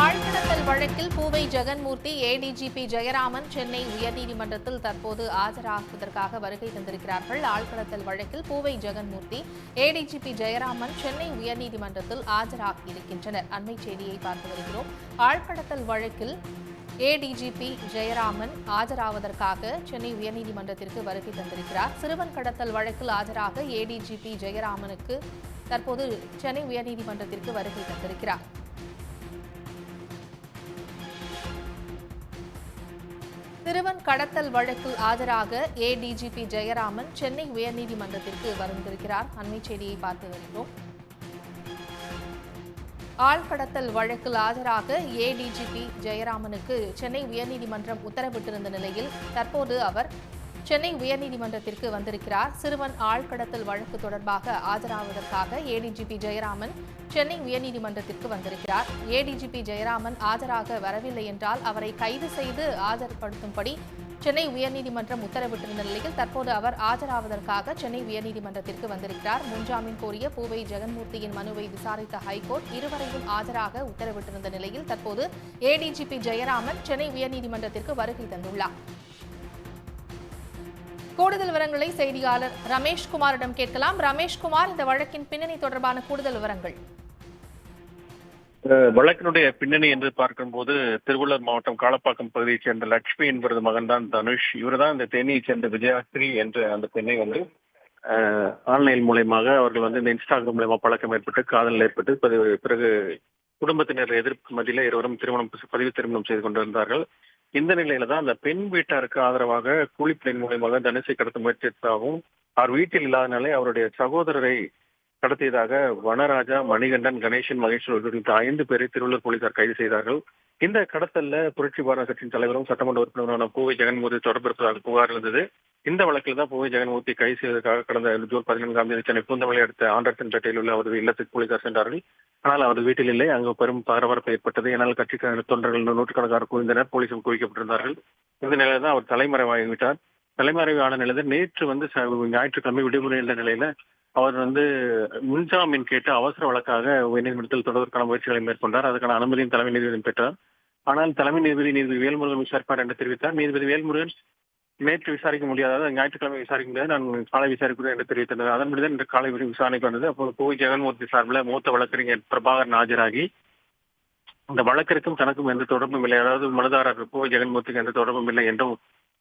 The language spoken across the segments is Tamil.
ஆழ்கடத்தல் வழக்கில் பூவை ஜெகன்மூர்த்தி ஏடிஜிபி ஜெயராமன் சென்னை உயர்நீதிமன்றத்தில் தற்போது ஆஜராகுவதற்காக வருகை தந்திருக்கிறார்கள். ஆழ்கடத்தல் வழக்கில் பூவை ஜெகன்மூர்த்தி ஏடிஜிபி ஜெயராமன் சென்னை உயர்நீதிமன்றத்தில் ஆஜராகி இருக்கின்றனர் அண்மை செய்தியை பார்த்து வருகிறோம். ஆழ்கடத்தல் வழக்கில் ஏடிஜிபி ஜெயராமன் ஆஜராவதற்காக சென்னை உயர்நீதிமன்றத்திற்கு வருகை தந்திருக்கிறார். சிறுவன் கடத்தல் வழக்கில் ஆஜராக ஏடிஜிபி ஜெயராமனுக்கு தற்போது சென்னை உயர்நீதிமன்றத்திற்கு வருகை தந்திருக்கிறார். சிறுவன் கடத்தல் வழக்கில் ஆஜராக ஏடிஜிபி ஜெயராமன் சென்னை உயர்நீதிமன்றத்திற்கு வந்திருக்கிறார் அண்மை செய்தியை பார்த்து வருகிறோம். ஆழ்கடத்தல் வழக்கில் ஆஜராக ஏடிஜிபி ஜெயராமனுக்கு சென்னை உயர்நீதிமன்றம் உத்தரவிட்டிருந்த நிலையில் தற்போது அவர் சென்னை உயர்நீதிமன்றத்திற்கு வந்திருக்கிறார். சிறுவன் ஆழ்கடத்தல் வழக்கு தொடர்பாக ஆஜராவதற்காக ஏடிஜிபி ஜெயராமன் சென்னை உயர்நீதிமன்றத்திற்கு வந்திருக்கிறார். ஏடிஜிபி ஜெயராமன் ஆஜராக வரவில்லை என்றால் அவரை கைது செய்து ஆஜர்படுத்தும்படி சென்னை உயர்நீதிமன்றம் உத்தரவிட்டிருந்த நிலையில் தற்போது அவர் ஆஜராவதற்காக சென்னை உயர்நீதிமன்றத்திற்கு வந்திருக்கிறார். முன்ஜாமீன் கோரிய பூவை ஜெகன்மூர்த்தியின் மனுவை விசாரித்த ஹைகோர்ட் இருவரையும் ஆஜராக உத்தரவிட்டிருந்த நிலையில் தற்போது ஏடிஜிபி ஜெயராமன் சென்னை உயர்நீதிமன்றத்திற்கு வருகை தந்துள்ளார். கூடுதல் விவரங்களை செய்தியாளர் ரமேஷ்குமாரிடம் கேட்கலாம். ரமேஷ்குமார் இந்த வழக்கின் பின்னணி தொடர்பான கூடுதல் விவரங்கள். வழக்கினுடைய பின்னணி என்று பார்க்கும்போது திருவள்ளூர் மாவட்டம் காலப்பாக்கம் பகுதியைச் சேர்ந்த லட்சுமி என்பது மகன்தான் தனுஷ். இவர்தான் இந்த தேனியைச் சேர்ந்த விஜயாஸ்திரி என்ற அந்த பெண்ணை வந்து ஆன்லைன் மூலயமாக அவர்கள் வந்து இந்த இன்ஸ்டாகிராம் மூலயமா பழக்கம் ஏற்பட்டு காதல் ஏற்பட்டு பிறகு- பிறகு குடும்பத்தினர் எதிர்ப்பு மத்தியில் இருவரும் திருமணம் பதிவு திருமணம் செய்து கொண்டிருந்தார்கள். இந்த நிலையில தான் அந்த பெண் வீட்டாருக்கு ஆதரவாக கூலிப்படையின் மூலியமாக தனுஷை கடத்த முயற்சித்ததாகவும் அவர் வீட்டில் இல்லாதனாலே அவருடைய சகோதரரை கடத்தியதாக வனராஜா மணிகண்டன் கணேசன் மகேஸ்வர் உள்ளிட்ட ஐந்து பேரை திருவள்ளூர் போலீசார் கைது செய்தார்கள். இந்த கடத்தல்ல புரட்சி பாரத கட்சியின் தலைவரும் சட்டமன்ற உறுப்பினருமான பூவை ஜெகன்மூர்த்தி தொடர்பு இருப்பதாக புகார் இருந்தது. இந்த வழக்கில் தான் பூவை ஜெகன்மூர்த்தி கைது செய்வதற்காக கடந்த ஜூன் பதினான்காம் தேதி சென்னை பூந்தமலை அடுத்த ஆண்டர்சன்பேட்டையில் உள்ள அவரது இல்லத்துக்கு போலீசார் சென்றார்கள். ஆனால் அவரது வீட்டில் இல்லை. அங்கு பெரும் பரபரப்பு ஏற்பட்டது. ஏனால் கட்சிக்கான தொண்டர்கள் நூற்றுக்கணக்கான குவிந்தனர். போலீசும் குவிக்கப்பட்டிருந்தார்கள். இந்த நிலையில தான் அவர் தலைமறைவாகிவிட்டார் தலைமறைவான நிலையில் நேற்று வந்து ஞாயிற்றுக்கிழமை விடுமுறை என்ற நிலையில அவர் வந்து முன்ஜாமீன் கேட்டு அவசர வழக்காக உயர்நீதிமன்றத்தில் தொடர்வதற்கான முயற்சிகளை மேற்கொண்டார். அதுக்கான அனுமதியும் தலைமை நீதிபதி பெற்றார். ஆனால் தலைமை நீதிபதி நீதிபதி வேல்முருகன் விசாரிப்பார் என்று தெரிவித்தார். நீதிபதி வேல்முருகன் நேற்று விசாரிக்க முடியாத ஞாயிற்றுக்கிழமை விசாரிக்க முடியாது நான் காலை விசாரிக்கிறேன் என்று தெரிவித்திருந்தது அதன்படி தான் இன்று காலை விசாரணைக்கு வந்தது. அப்போது கோவை ஜெகன்மூர்த்தி சார்பில் மூத்த வழக்கறிஞர் பிரபாகரன் ஆஜராகி இந்த வழக்கிற்கும் தனக்கும் எந்த தொடர்பும் இல்லை. அதாவது மனுதாரர் கோவை ஜெகன்மூர்த்திக்கு எந்த தொடர்பும் இல்லை என்றும்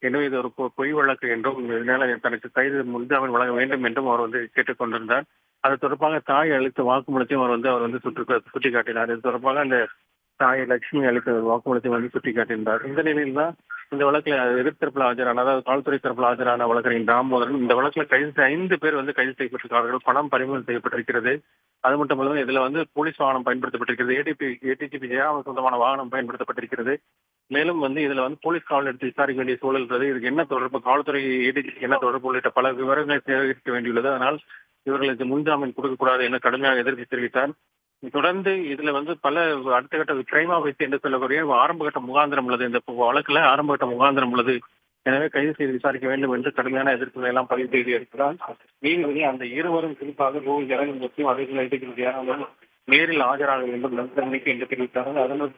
எனவே இது ஒரு பொய் வழக்கு என்றும் இதனால தனக்கு கைது முன்ஜாமீன் வழங்க வேண்டும் என்றும் அவர் வந்து கேட்டுக்கொண்டிருந்தார் அது தொடர்பாக தாய் அளித்த வாக்குமூலத்தையும் அவர் வந்து அவர் வந்து சுற்று சுட்டிக்காட்டினார். இது தொடர்பாக அந்த தாய் லட்சுமி அளித்த வாக்குமூலத்தையும் வந்து சுட்டிக்காட்டியிருந்தார். இந்த நிலையில் தான் இந்த வழக்கில் எதிர்த்தரப்பில் ஆஜரான அதாவது காவல்துறை தரப்பில் ஆஜரான வழக்கறிஞர் தாமோதரன் இந்த வழக்கில் கைது ஐந்து பேர் வந்து கைது செய்யப்பட்டிருக்கிறார்கள். பணம் பறிமுதல் செய்யப்பட்டிருக்கிறது. அது மட்டும் இல்லாமல் இதுல வந்து போலீஸ் வாகனம் பயன்படுத்தப்பட்டிருக்கிறது. ஏடிபி ஏடிஜிபி ஜெயாவுக்கு சொந்தமான வாகனம் பயன்படுத்தப்பட்டிருக்கிறது. மேலும் வந்து இதுல வந்து போலீஸ் காவல் எடுத்து விசாரிக்க வேண்டிய சூழல் இருக்கிறது இதுக்கு என்ன தொடர்பு? காவல்துறை ஏடிஜிக்கு என்ன தொடர்பு உள்ளிட்ட பல விவரங்களை சேகரிக்க வேண்டியுள்ளது. அதனால் இவர்களுக்கு முன்ஜாமீன் கொடுக்கக்கூடாது என கடுமையாக எதிர்ப்பு தெரிவித்தார். தொடர்ந்து இதுல வந்து பல அடுத்த கட்ட கிரைம் வைத்து என்று சொல்லக்கூடிய ஆரம்பகட்ட முகாந்திரம் உள்ளது. இந்த வழக்குல ஆரம்பகட்ட முகாந்திரம் உள்ளது. எனவே கைது செய்து விசாரிக்க வேண்டும் என்று கடுமையான எதிர்ப்புகளை எல்லாம் பதிவு செய்து இருக்கிறார் நீதிபதி அந்த இருவரும் குறிப்பாக கோவில் ஜெகன்மூர்த்தியும் அதே போல நேரில் ஆஜராக வேண்டும் என்று தெரிவித்தார்கள். அதனால்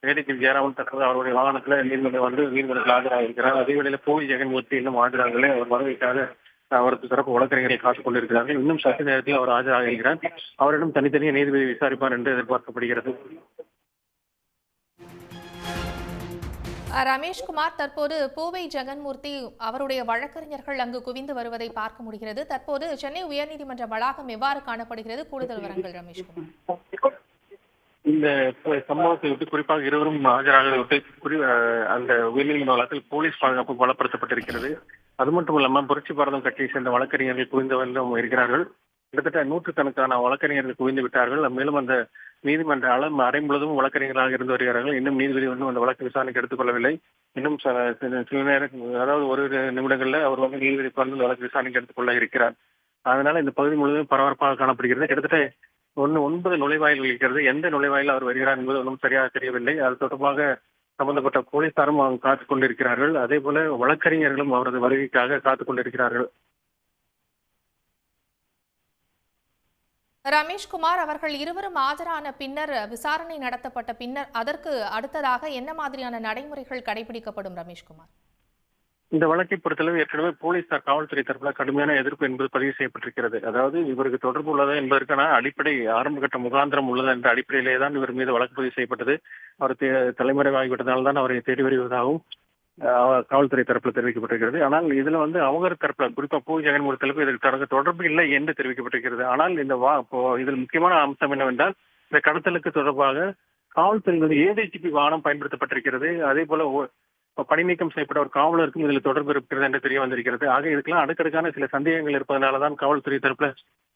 வேடிக்கை ஜெயராமன் தற்போது அவருடைய வாகனத்துல நீதிமன்றம் வந்து நீதிமன்றத்தில் ஆஜராக இருக்கிறார். அதே வேளையில கோவில் ஜெகன்மூர்த்தி இன்னும் ஆஜராகவில்லை. அவர் வரவேற்காக அவருக்கு சிறப்பு வழக்கறிஞரை காத்துக் கொண்டிருக்கிறார்கள். இன்னும் சற்று நேரத்தில் அவர் ஆஜராக இருக்கிறார். அவரிடம் தனித்தனியே நீதிபதி விசாரிப்பார் என்று எதிர்பார்க்கப்படுகிறது. ரமேஷ்குமார் தற்போது பூவை ஜெகன்மூர்த்தி அவருடைய வழக்கறிஞர்கள் அங்கு குவிந்து வருவதை பார்க்க முடிகிறது. தற்போது சென்னை உயர்நீதிமன்ற வளாகம் எவ்வாறு காணப்படுகிறது? கூடுதல் விவரங்கள் ரமேஷ்குமார். இந்த சம்பவத்தை விட்டு குறிப்பாக இருவரும் ஆஜராக விட்டு அந்த உயர்நீதிமன்ற வழக்கில் போலீஸ் பாதுகாப்பு பலப்படுத்தப்பட்டிருக்கிறது. அது மட்டும் இல்லாம புரட்சி பாரதம் கட்சியை சேர்ந்த வழக்கறிஞர்கள் குவிந்தவர்களும் இருக்கிறார்கள். கிட்டத்தட்ட நூற்றுக்கணக்கான வழக்கறிஞர்கள் குவிந்து விட்டார்கள். மேலும் அந்த நீதிமன்ற அளம் அறை முழுவதும் வழக்கறிஞர்களாக இருந்து வருகிறார்கள். இன்னும் நீதிபதி ஒன்றும் அந்த வழக்கு விசாரணைக்கு எடுத்துக்கொள்ளவில்லை. இன்னும் சில நேரம் அதாவது ஒரு நிமிடங்கள்ல அவர் வந்து நீதிபதி வந்து வழக்கு விசாரணைக்கு எடுத்துக்கொள்ள இருக்கிறார். அதனால இந்த பகுதி முழுவதும் பரபரப்பாக காணப்படுகிறது. கிட்டத்தட்ட ஒன்று ஒன்பது நுழைவாயில் இருக்கிறது. எந்த நுழைவாயில் அவர் வருகிறார் என்பது ஒன்றும் சரியாக தெரியவில்லை. அது தொடர்பாக சம்பந்தப்பட்ட போலீசாரும் அவங்க காத்துக் கொண்டிருக்கிறார்கள். அதே போல வழக்கறிஞர்களும் அவரது வருகைக்காக காத்துக் கொண்டிருக்கிறார்கள். ரமேஷ்குமார் அவர்கள் இருவரும் ஆஜரான பின்னர் விசாரணை நடத்தப்பட்ட பின்னர் அதற்கு அடுத்ததாக என்ன மாதிரியான நடைமுறைகள் கடைபிடிக்கப்படும் ரமேஷ்குமார்? இந்த வழக்கை பொறுத்தளவு ஏற்கனவே போலீசார் காவல்துறை தரப்புல கடுமையான எதிர்ப்பு என்பது பதிவு செய்யப்பட்டிருக்கிறது. அதாவது இவருக்கு தொடர்பு உள்ளதா என்பதற்கான அடிப்படை ஆரம்ப கட்ட முகாந்திரம் உள்ளதா என்ற அடிப்படையிலே தான் இவர் மீது வழக்கு பதிவு செய்யப்பட்டது. அவர் தே- தலைமறைவாகிவிட்டதால் தான் அவரை தேடி வருவதாகவும் காவல்துறை தரப்புல தெரிவிக்கப்பட்டிருக்கிறது. ஆனால் இதுல வந்து அவங்க தரப்புல குறிப்பா பூ ஜெகன்மூர்த்தி தரப்பு இதற்கு தொடர்ந்து தொடர்பு இல்லை என்று தெரிவிக்கப்பட்டிருக்கிறது. ஆனால் இந்த வா இதில் முக்கியமான அம்சம் என்னவென்றால் இந்த கடத்தலுக்கு தொடர்பாக காவல்துறை வந்து ஏடிஜிபி வாகனம் பயன்படுத்தப்பட்டிருக்கிறது. அதே போல பணி நீக்கம் செய்யப்பட்ட ஒரு காவலருக்கும் இதில் தொடர்பு இருக்கிறது என்று தெரிய வந்திருக்கிறது. ஆக இதுக்கெல்லாம் அடுக்கடுக்கான சில சந்தேகங்கள் இருப்பதனாலதான் காவல்துறை தரப்புல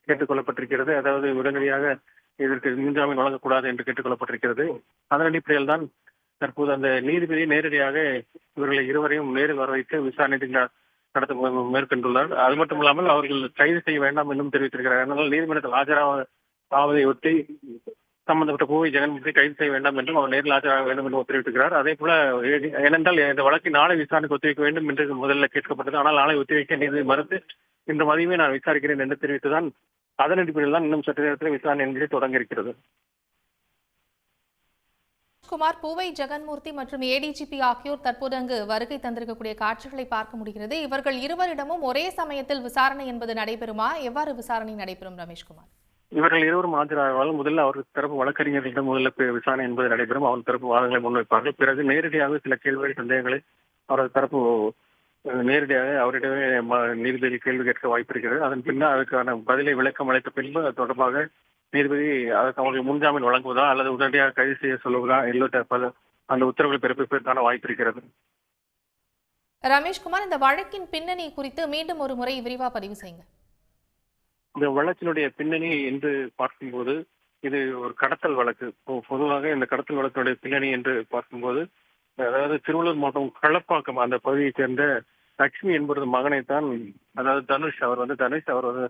கேட்டுக்கொள்ளப்பட்டிருக்கிறது. அதாவது உடனடியாக இதற்கு முன்ஜாமீன் வழங்கக்கூடாது என்று கேட்டுக்கொள்ளப்பட்டிருக்கிறது. அதன் அடிப்படையில் தான் தற்போது அந்த நீதிபதி நேரடியாக இவர்களை இருவரையும் நேரில் வர வைத்து விசாரணை நடத்த மேற்கொண்டுள்ளார். அது மட்டும் இல்லாமல் அவர்கள் கைது செய்ய வேண்டாம் என்றும் தெரிவித்திருக்கிறார். அதனால் நீதிமன்றத்தில் ஆஜராக ஆவதை ஒட்டி சம்பந்தப்பட்ட கோவை ஜெகன்மோகனை கைது செய்ய வேண்டாம் என்றும் அவர் நேரில் ஆஜராக வேண்டும் என்று உத்தரவிட்டிருக்கிறார். அதே போல ஏனென்றால் இந்த வழக்கை நாளை விசாரணைக்கு ஒத்திவைக்க வேண்டும் என்று முதல்ல கேட்கப்பட்டது. ஆனால் நாளை ஒத்திவைக்க நீதிபதி மறுத்து இன்று மதியமே நான் விசாரிக்கிறேன் என்று தெரிவித்துதான் அதன் அடிப்படையில் தான் இன்னும் சற்று நேரத்தில் விசாரணை என்பதை தொடங்க இருக்கிறது குமார் பூவை ஜெகன்மூர்த்தி மற்றும் ஏடிஜிபி ஆகியோர் தற்போது அங்கு வருகை தந்திருக்கக்கூடிய காட்சிகளை பார்க்க முடிகிறது. இவர்கள் இருவரிடமும் ஒரே சமயத்தில் விசாரணை என்பது நடைபெறுமா? எவ்வாறு விசாரணை நடைபெறும் ரமேஷ்குமார்? இவர்கள் இருவரும் ஆஜராவால் முதல்ல அவர் தரப்பு வழக்கறிஞர்களிடம் முதல்ல விசாரணை என்பது நடைபெறும். அவர் தரப்பு வாதங்களை முன்வைப்பார்கள். பிறகு நேரடியாக சில கேள்விகள் சந்தேகங்களை அவரது தரப்பு நேரடியாக அவரிடமே நீதிபதி கேள்வி கேட்க வாய்ப்பு இருக்கிறது. அதன் பின்னர் அதற்கான பதிலை விளக்கம் அளித்த பின்பு அது தொடர்பாக நீதிபதி அதற்கு அவர்களுக்கு முன்ஜாமீன் வழங்குவதா அல்லது உடனடியாக கைது செய்ய சொல்லுவதா இல்லை அந்த உத்தரவுகளை பிறப்பிப்பதற்கான வாய்ப்பு இருக்கிறது. ரமேஷ்குமார் இந்த வழக்கின் பின்னணி குறித்து மீண்டும் ஒரு முறை விரிவா பதிவு செய்யுங்க இந்த வழக்கினுடைய பின்னணி என்று பார்க்கும்போது இது ஒரு கடத்தல் வழக்கு. பொதுவாக இந்த கடத்தல் வழக்கினுடைய பின்னணி என்று பார்க்கும்போது அதாவது திருவள்ளூர் மாவட்டம் களப்பாக்கம் அந்த பகுதியைச் சேர்ந்த லட்சுமி என்பது மகனைத்தான் அதாவது தனுஷ் அவர் வந்து தனுஷ் அவர் வந்து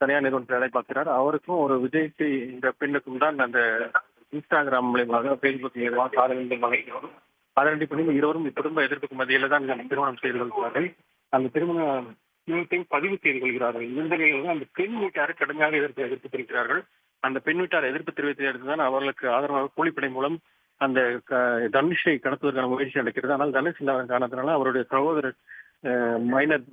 தனியார் நிறுவனத்தில் வேலை பார்க்கிறார். அவருக்கும் ஒரு விஜய்க்கு இந்த பெண்ணுக்கும் தான் அந்த இன்ஸ்டாகிராம் மூலியமாக பேஸ்புக் மூலியமாக காதலிந்த மகன் அதன் அடிப்படையில் இருவரும் குடும்ப எதிர்ப்புக்கு மத்தியில தான் திருமணம் செய்து கொள்கிறார்கள் அந்த திருமண நிலத்தையும் பதிவு செய்து கொள்கிறார்கள். இந்த நிலையில் அந்த பெண் வீட்டார் கடுமையாக எதிர்ப்பு எதிர்ப்பு தெரிவிக்கிறார்கள். அந்த பெண் வீட்டார் எதிர்ப்பு தெரிவித்ததை தான் அவர்களுக்கு ஆதரவாக கூலிப்படை மூலம் அந்த தனுஷை கடத்துவதற்கான முயற்சி நடக்கிறது. ஆனால் தனுஷ் இல்லாத காரணத்தினால அவருடைய சகோதரர் மைனர்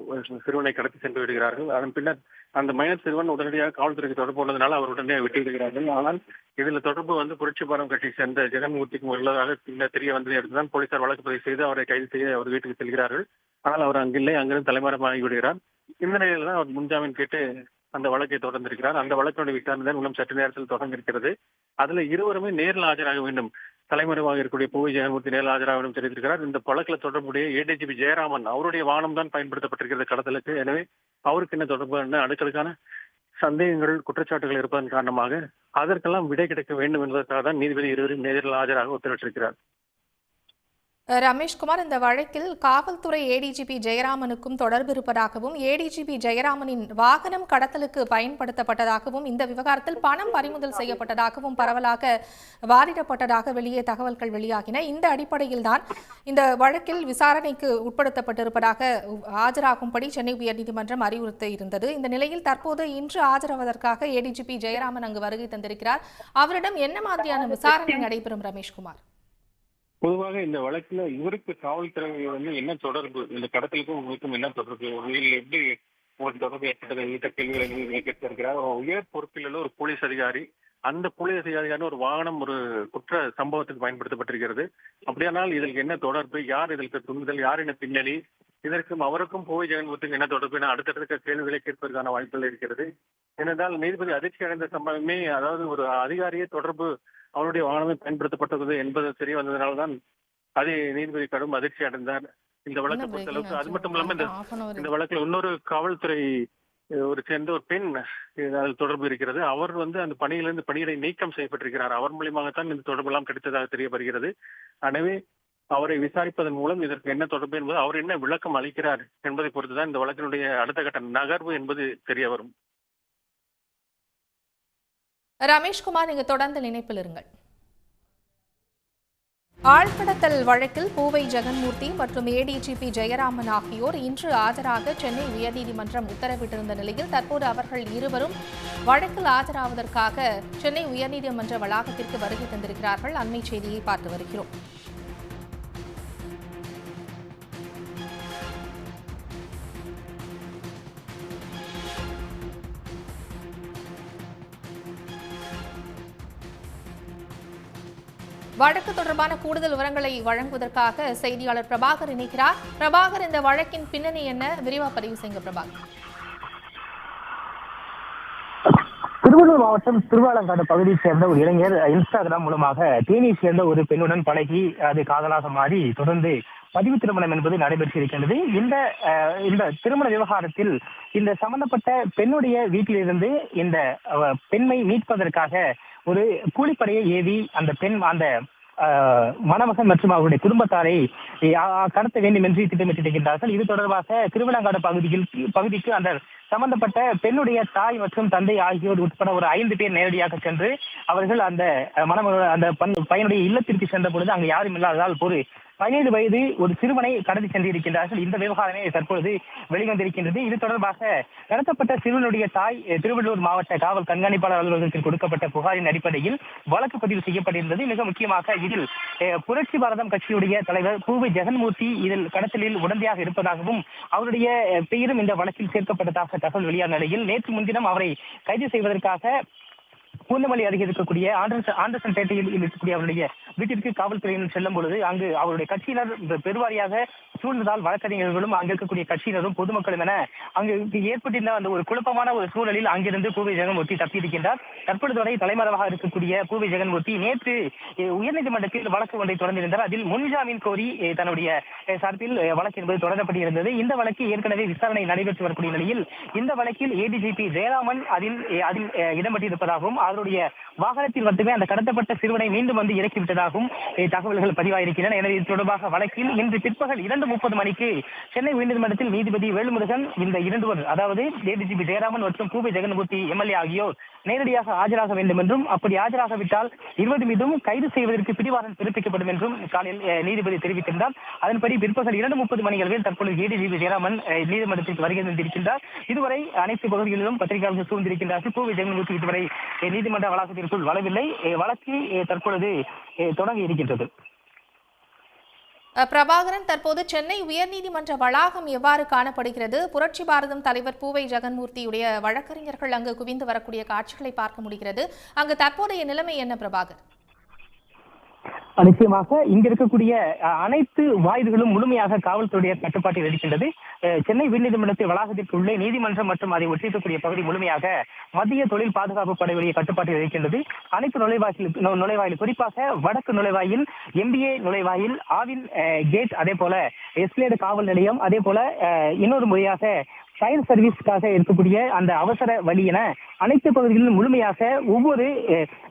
சிறுவனை கடத்தி சென்று விடுகிறார்கள். அதன் பின்னர் அந்த மைனர் சிறுவன் உடனடியாக காவல்துறைக்கு தொடர்பு உள்ளதனால அவர் உடனடியாக விட்டு விடுகிறார்கள். ஆனால் இதில் தொடர்பு வந்து புரட்சி பாரம் கட்சியை சேர்ந்த ஜெகன்மூர்த்திக்கும் உள்ளதாக பின்னர் தெரிய வந்ததை அடுத்துதான் போலீசார் வழக்கு பதிவு செய்து அவரை கைது செய்து அவர் வீட்டுக்கு செல்கிறார்கள். ஆனால் அவர் அங்கில்லை அங்கிருந்து தலைமறைமாகி விடுகிறார். இந்த நிலையில தான் அவர் முன்ஜாமீன் கேட்டு அந்த வழக்கை தொடர்ந்திருக்கிறார். அந்த வழக்கினுடைய விசாரணை தான் இன்னும் சற்று நேரத்தில் தொடங்க இருக்கிறது அதுல இருவருமே நேரில் ஆஜராக வேண்டும். தலைமறைவாக இருக்கக்கூடிய பூவி ஜெகன்மூர்த்தி நேரில் ஆஜராக வேண்டும் தெரிவித்திருக்கிறார். இந்த வழக்கில் தொடர்புடைய ஏடிஜிபி ஜெயராமன் அவருடைய வாகனம் தான் பயன்படுத்தப்பட்டிருக்கிறது கடத்தலுக்கு. எனவே அவருக்கு என்ன தொடர்பு என்ன அடுக்கடுக்கான சந்தேகங்கள் குற்றச்சாட்டுகள் இருப்பதன் காரணமாக அதற்கெல்லாம் விடை கிடைக்க வேண்டும் என்பதற்காக தான் நீதிபதி இருவரும் நேரில் ஆஜராக உத்தரவிட்டிருக்கிறார். ரமேஷ்குமார் இந்த வழக்கில் காவல்துறை ஏடிஜிபி ஜெயராமனுக்கும் தொடர்பு இருப்பதாகவும் ஏடிஜிபி ஜெயராமனின் வாகனம் கடத்தலுக்கு பயன்படுத்தப்பட்டதாகவும் இந்த விவகாரத்தில் பணம் பறிமுதல் செய்யப்பட்டதாகவும் பரவலாக வாதிடப்பட்டதாக வெளியே தகவல்கள் வெளியாகின. இந்த அடிப்படையில் தான் இந்த வழக்கில் விசாரணைக்கு உட்படுத்தப்பட்டிருப்பதாக ஆஜராகும்படி சென்னை உயர்நீதிமன்றம் அறிவுறுத்த இருந்தது. இந்த நிலையில் தற்போது இன்று ஆஜராவதற்காக ஏடிஜிபி ஜெயராமன் அங்கு வருகை தந்திருக்கிறார். அவரிடம் என்ன மாதிரியான விசாரணை நடைபெறும் ரமேஷ்குமார் பொதுவாக இந்த வழக்குல இவருக்கு காவல்துறை வந்து என்ன தொடர்பு? இந்த கடத்தலுக்கும் உங்களுக்கும் என்ன தொடர்பு? இதில் எப்படி உங்களுக்கு தொடர்பு ஏற்பட்டது உள்ளிட்ட கேள்விகளை நீங்கள் கேட்டிருக்கிறார். உயர் பொறுப்பில் உள்ள ஒரு போலீஸ் அதிகாரி அந்த போலீஸ் அதிகாரியான ஒரு வாகனம் ஒரு குற்ற சம்பவத்துக்கு பயன்படுத்தப்பட்டிருக்கிறது. அப்படியானால் இதற்கு என்ன தொடர்பு? யார் இதற்கு துணிதல் யார் என்ன பின்னணி? இதற்கும் அவருக்கும் போய் ஜெகன்மூர்த்திக்கு என்ன தொடர்பு என அடுத்தடுத்த கேள்விகளை கேட்பதற்கான வாய்ப்புகள் இருக்கிறது. ஏனென்றால் நீதிபதி அதிர்ச்சி அடைந்த சம்பவமே அதாவது ஒரு அதிகாரியே தொடர்பு அவருடைய வாகனமே பயன்படுத்தப்பட்டது என்பது தெரிய வந்ததனால தான் அது நீதிபதி கடும் அதிர்ச்சி அடைந்தார். இந்த வழக்கை பொறுத்த அளவுக்கு அது மட்டும் இல்லாம இந்த இந்த வழக்குல இன்னொரு காவல்துறை ஒரு சேர்ந்த ஒரு பெண் அதில் தொடர்பு இருக்கிறது. அவர் வந்து அந்த பணியிலிருந்து பணியிடை நீக்கம் செய்யப்பட்டிருக்கிறார். அவர் மூலியமாகத்தான் இந்த தொடர்பு எல்லாம் கிடைத்ததாக தெரிய வருகிறது எனவே அவரை விசாரிப்பதன் மூலம் இதற்கு என்ன தொடர்பு என்பது அவர் என்ன விளக்கம் அளிக்கிறார் என்பதை பொறுத்துதான் இந்த வழக்கினுடைய அடுத்த கட்ட நகர்வு என்பது தெரிய வரும். ரமேஷ்குமார் நீங்க தொடர்ந்து நினைப்பில் இருங்கள். ஆழ்கடத்தல் வழக்கில் பூவை ஜெகன்மூர்த்தி மற்றும் ஏடிஜிபி ஜெயராமன் ஆகியோர் இன்று ஆஜராக சென்னை உயர்நீதிமன்றம் உத்தரவிட்டிருந்த நிலையில் தற்போது அவர்கள் இருவரும் வழக்கில் ஆஜராவதற்காக சென்னை உயர்நீதிமன்ற வளாகத்திற்கு வருகை தந்திருக்கிறார்கள். அண்மை செய்தியை பார்த்து வருகிறோம். வழக்கு தொடர்பான கூடுதல் விவரங்களை வழங்குவதற்காக செய்தியாளர் பிரபாகர் இணைக்கிறார் பிரபாகர் இந்த வழக்கின் பின்னணி என்ன? விரிவா பதிவு செய்யுங்க பிரபாகர். திருவள்ளூர் மாவட்டம் திருவாலங்காடு பகுதியைச் சேர்ந்த ஒரு இளைஞர் இன்ஸ்டாகிராம் மூலமாக தேனியை சேர்ந்த ஒரு பெண்ணுடன் பழகி அது காதலாக மாறி தொடர்ந்து பதிவு திருமணம் என்பது நடைபெற்றிருக்கின்றது இந்த இந்த திருமண விவகாரத்தில் இந்த சம்பந்தப்பட்ட பெண்ணுடைய வீட்டிலிருந்து இந்த பெண்மை மீட்பதற்காக ஒரு கூலிப்படையை ஏவி அந்த பெண் அந்த மணமகன் மற்றும் அவருடைய குடும்பத்தாரை கடத்த வேண்டும் என்று திட்டமிட்டிருக்கின்றார்கள். இது தொடர்பாக திருவிழாங்காடு பகுதியில் பகுதிக்கு அந்த சம்பந்தப்பட்ட பெண்ணுடைய தாய் மற்றும் தந்தை ஆகியோர் உட்பட ஒரு ஐந்து பேர் நேரடியாக சென்று அவர்கள் அந்த அஹ், அந்த பையனுடைய இல்லத்திற்கு சென்ற பொழுது அங்கு யாரும் இல்லாததால் ஒரு பதினேழு வயது ஒரு சிறுவனை கடத்தி சென்றிருக்கின்றார்கள். இந்த விவகாரமே தற்பொழுது வெளிவந்திருக்கின்றது. இது தொடர்பாக நடத்தப்பட்ட சிறுவனுடைய தாய் திருவள்ளூர் மாவட்ட காவல் கண்காணிப்பாளர் அலுவலகத்தில் கொடுக்கப்பட்ட புகாரின் அடிப்படையில் வழக்கு பதிவு செய்யப்பட்டிருந்தது. மிக முக்கியமாக இதில் அஹ், புரட்சி பாரதம் கட்சியுடைய தலைவர் பூவி ஜெகன்மூர்த்தி இதில் கடத்தலில் உடந்தையாக இருப்பதாகவும் அவருடைய பெயரும் இந்த வழக்கில் சேர்க்கப்பட்டதாக தகவல் வெளியான நிலையில் நேற்று முன்தினம் அவரை கைது செய்வதற்காக பூந்தமல்லி அருகே இருக்கக்கூடிய ஆண்டர்சன் ஆண்டர்சன் பேட்டையில் இருக்கக்கூடிய அவருடைய வீட்டிற்கு காவல்துறையினர் செல்லும் பொழுது அங்கு அவருடைய கட்சியினர் பெருவாரியாக சூழ்ந்ததால் வழக்கறிஞர்களும் அங்கு இருக்கக்கூடிய கட்சியினரும் பொதுமக்களும் என அங்கு ஏற்பட்டிருந்த அந்த ஒரு குழப்பமான ஒரு சூழலில் அங்கிருந்து பூவை ஜெகன்மூர்த்தி தப்பியிருக்கின்றார். தற்பொழுது வரை தலைமறைவாக இருக்கக்கூடிய பூவை ஜெகன்மூர்த்தி நேற்று உயர்நீதிமன்றத்தில் வழக்கு ஒன்றை தொடர்ந்திருந்தார். அதில் முன்ஜாமீன் கோரி தன்னுடைய சார்பில் வழக்கு என்பது தொடரப்பட்டிருந்தது. இந்த வழக்கு ஏற்கனவே விசாரணை நடைபெற்று வரக்கூடிய நிலையில் இந்த வழக்கில் ஏடிஜிபி ஜெயராமன் அதில் அதில் இடம்பெற்றிருப்பதாகவும் அவர் அவருடைய வாகனத்தில் மட்டுமே அந்த கடத்தப்பட்ட சிறுவனை மீண்டும் வந்து இறக்கிவிட்டதாகவும் தகவல்கள் பதிவாயிருக்கின்றன. எனவே இது தொடர்பாக வழக்கில் இன்று பிற்பகல் இரண்டு முப்பது மணிக்கு சென்னை உயர்நீதிமன்றத்தில் நீதிபதி வேலுமுருகன் இந்த இரண்டுவர் அதாவது ஏடிஜிபி ஜெயராமன் மற்றும் பூபி ஜெகன்மூர்த்தி எம்எல்ஏ ஆகியோர் நேரடியாக ஆஜராக வேண்டும் என்றும் அப்படி ஆஜராகவிட்டால் இருபது மீதும் கைது செய்வதற்கு பிடிவாரன் பிறப்பிக்கப்படும் என்றும் காலையில் நீதிபதி தெரிவித்திருந்தார். அதன்படி பிற்பகல் இரண்டு முப்பது மணி அளவில் தற்பொழுது ஏடிஜிபி ஜெயராமன் நீதிமன்றத்திற்கு வருகை தந்திருக்கின்றார். இதுவரை அனைத்து பகுதிகளிலும் பத்திரிகையாளர்கள் சூழ்ந்திருக்கின்றார்கள். பூவி ஜெகன்மூர்த்தி இதுவரை நீதிமன்ற வளாகத்திற்குள் வரவில்லை வழக்கு தற்பொழுது தொடங்கி இருக்கின்றது. பிரபாகரன் தற்போது சென்னை உயர்நீதிமன்ற வளாகம் எவ்வாறு காணப்படுகிறது? புரட்சி பாரதம் தலைவர் பூவை ஜெகன்மூர்த்தியுடைய வழக்கறிஞர்கள் அங்கு குவிந்து வரக்கூடிய காட்சிகளை பார்க்க முடிகிறது. அங்கு தற்போதைய நிலைமை என்ன பிரபாகர்? நிச்சயமாக இங்க இருக்கக்கூடிய அனைத்து வாயில்களும் முழுமையாக காவல்துறைய கட்டுப்பாட்டில் இருக்கின்றது சென்னை உயர்நீதிமன்றத்தை வளாகத்திற்கு உள்ளே நீதிமன்றம் மற்றும் அதை ஒட்டியிருக்கக்கூடிய பகுதி முழுமையாக மத்திய தொழில் பாதுகாப்பு படையுடைய கட்டுப்பாட்டில் இருக்கின்றது அனைத்து நுழைவாயில் நுழைவாயில் குறிப்பாக வடக்கு நுழைவாயில் எம்பிஏ நுழைவாயில் ஆவின் கேட் அதே போல எஸ்லேடு காவல் நிலையம் அதே போல இன்னொரு முறையாக ஃபயர் சர்வீஸ்க்காக இருக்கக்கூடிய அந்த அவசர வழி என அனைத்து பகுதிகளிலும் முழுமையாக ஒவ்வொரு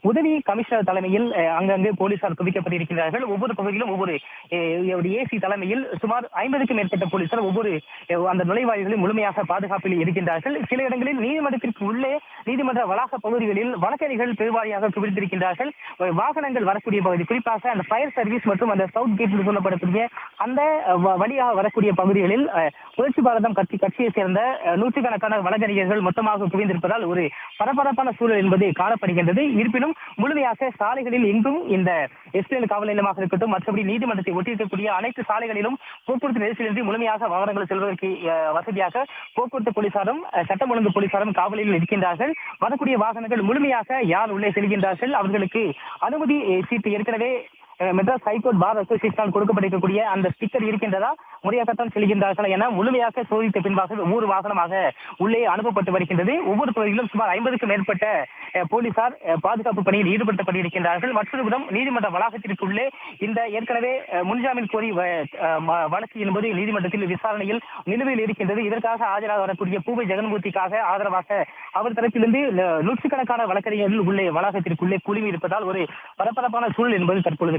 உதவி கமிஷனர் தலைமையில் அங்கங்கு போலீசார் குவிக்கப்பட்டிருக்கிறார்கள். ஒவ்வொரு பகுதியிலும் ஒவ்வொரு ஏசி தலைமையில் சுமார் ஐம்பதுக்கும் மேற்பட்ட போலீசார் ஒவ்வொரு அந்த நுழைவாயில்களில் முழுமையாக பாதுகாப்பில் இருக்கின்றார்கள். சில இடங்களில் நீதிமன்றத்திற்கு உள்ளே நீதிமன்ற வளாக பகுதிகளில் வழக்கறிஞர்கள் பெருவாரியாக குவித்திருக்கின்றார்கள் வாகனங்கள் வரக்கூடிய பகுதி குறிப்பாக அந்த ஃபயர் சர்வீஸ் மற்றும் அந்த சவுத் கேட் சொல்லப்படக்கூடிய அந்த வழியாக வரக்கூடிய பகுதிகளில் புரட்சி பாரதம் கட்சி கட்சியை சேர்ந்த அஹ், நூற்றுக்கணக்கான வழக்கறிஞர்கள் மொத்தமாக குவிந்திருப்பதால் ஒரு பரபரப்பான சூழல் என்பது காணப்படுகின்றது. இருப்பினும் முழுமையாக சாலைகளில் இன்றும் இந்த எஸ்பிஎல் காவல் நிலையமாக இருக்கட்டும் மற்றபடி நீதிமன்றத்தை ஒட்டியிருக்கக்கூடிய அனைத்து சாலைகளிலும் போக்குவரத்து நெரிசலின்றி முழுமையாக வாகனங்கள் செல்வதற்கு வசதியாக போக்குவரத்து போலீசாரும் சட்டம் ஒழுங்கு போலீசாரும் காவலில் இருக்கின்றார்கள் வரக்கூடிய வாகனங்கள் முழுமையாக யார் உள்ளே செல்கின்றார்கள் அவர்களுக்கு அனுமதி சீட்டு ஏற்கனவே மெட்ராஸ் ஹைகோர்ட் பார் அசோசியேஷனால் கொடுக்கப்பட்டிருக்கக்கூடிய அந்த ஸ்டிக்கர் இருக்கின்றதா? முறையாகத்தான் செல்கின்றார்கள் என முழுமையாக சோதித்த பின்பாக ஒவ்வொரு வாகனமாக உள்ளே அனுப்பப்பட்டு வருகின்றது. ஒவ்வொரு பகுதியிலும் சுமார் ஐம்பதுக்கும் மேற்பட்ட போலீசார் பாதுகாப்பு பணியில் ஈடுபடுத்தப்பட்டிருக்கின்றார்கள். மற்றொரு விதம் நீதிமன்ற வளாகத்திற்குள்ளே இந்த ஏற்கனவே முன்ஜாமீன் கோரி அஹ், வழக்கு என்பது நீதிமன்றத்தில் விசாரணையில் நிலுவையில் இருக்கின்றது. இதற்காக ஆஜராக வரக்கூடிய பூவை ஜெகன்மூர்த்திக்காக ஆதரவாக அவர் தரப்பிலிருந்து நூற்றுக்கணக்கான வழக்கறிஞர்கள் உள்ளே வளாகத்திற்குள்ளே குழுமி இருப்பதால் ஒரு பரபரப்பான சூழல் என்பது தற்பொழுது